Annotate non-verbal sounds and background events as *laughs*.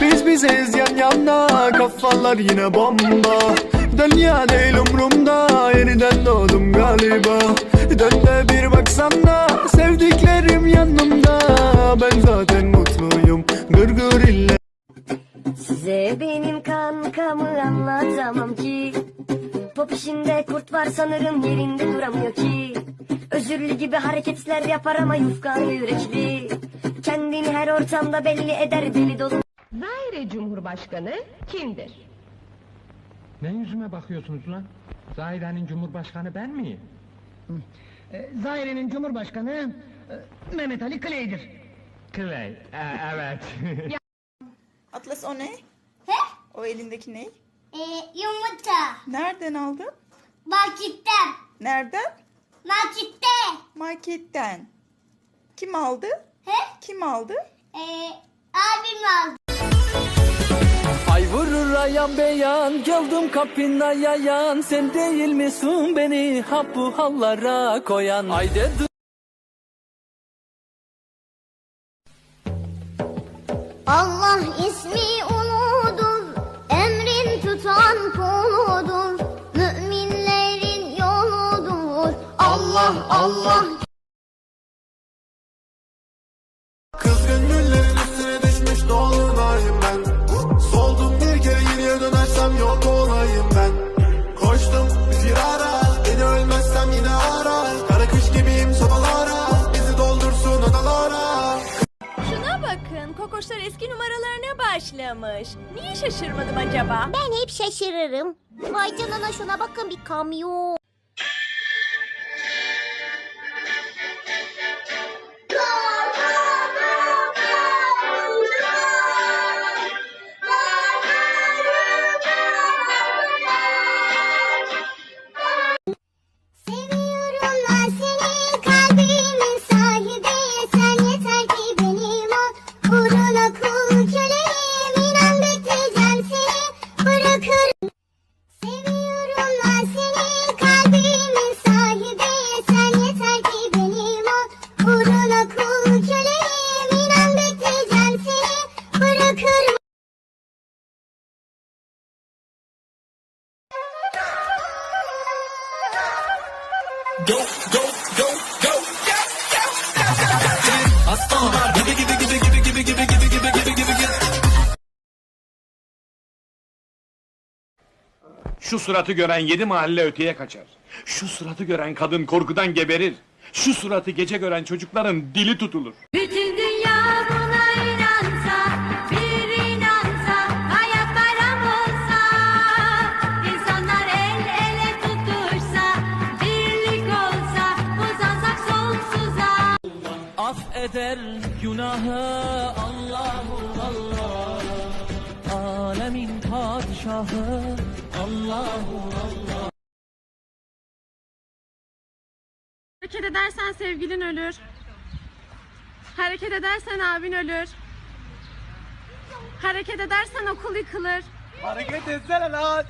Biz bizeyiz yan yana Kafalar yine bomba. Dünya değil umrumda Yeniden doğdum galiba. Dön de bir baksana Sevdiklerim yanımda. Ben zaten mutluyum Gır gır ille. Size benim kankamı anlatamam ki. Pop işinde kurt var sanırım yerinde duramıyor ki. Özürlü gibi hareketler yapar ama yufka yürekli. Kendini her ortamda belli eder deli dolu Zaire Cumhurbaşkanı kimdir? Ne yüzüme bakıyorsunuz lan? Zahire'nin cumhurbaşkanı ben miyim? E, Zaire'nin Cumhurbaşkanı e, Mehmet Ali Clay'dir. Clay, e, evet. *laughs* Atlas o ne? He? O elindeki ne? Ee, yumurta. Nereden aldın? Marketten. Nereden? Markette. Marketten. Kim aldı? He? Kim aldı? Ee, abim aldı. Ay vurur ayan beyan Geldim kapına yayan Sen değil misin beni Ha hallara koyan Ay dedim Allah ismi uludur. Emrin tutan kuludur. Müminlerin yoludur. Allah Allah. Kokoşlar eski numaralarına başlamış. Niye şaşırmadım acaba? Ben hep şaşırırım. Vay canına şuna bakın bir kamyon. Şu suratı gören yedi mahalle öteye kaçar. Şu suratı gören kadın korkudan geberir. Şu suratı gece gören çocukların dili tutulur. Bütün Affeder günahı Allahu Allah Alemin padişahı Allahu Allah Hareket edersen sevgilin ölür. Hareket edersen abin ölür. Hareket edersen okul yıkılır. Hareket etsene lan